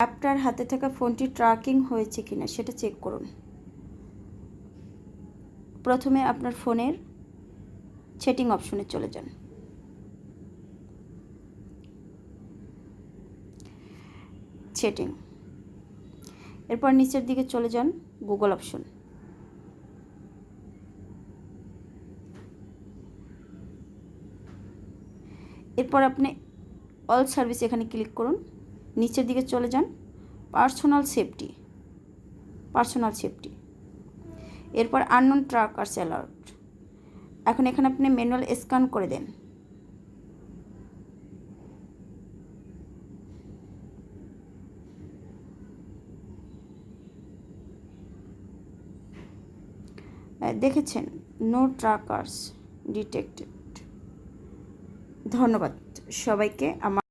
আপনার হাতে থাকা ফোনটি ট্র্যাকিং হয়েছে কিনা সেটা চেক করুন। প্রথমে আপনার ফোনের সেটিং অপশনে চলে যান। সেটিং এরপর নিচের দিকে চলে যান গুগল অপশন এরপর আপনি অল সার্ভিস এখানে ক্লিক করুন। নিচের দিকে চলে যান। Personal safety. Personal safety. এরপর আননোন ট্রাক ট্রাকার্স অ্যালার্ট এখন এখানে আপনি ম্যানুয়াল স্ক্যান করে দেন। দেখেছেন? No trackers detected. ধন্যবাদ সবাইকে। আমার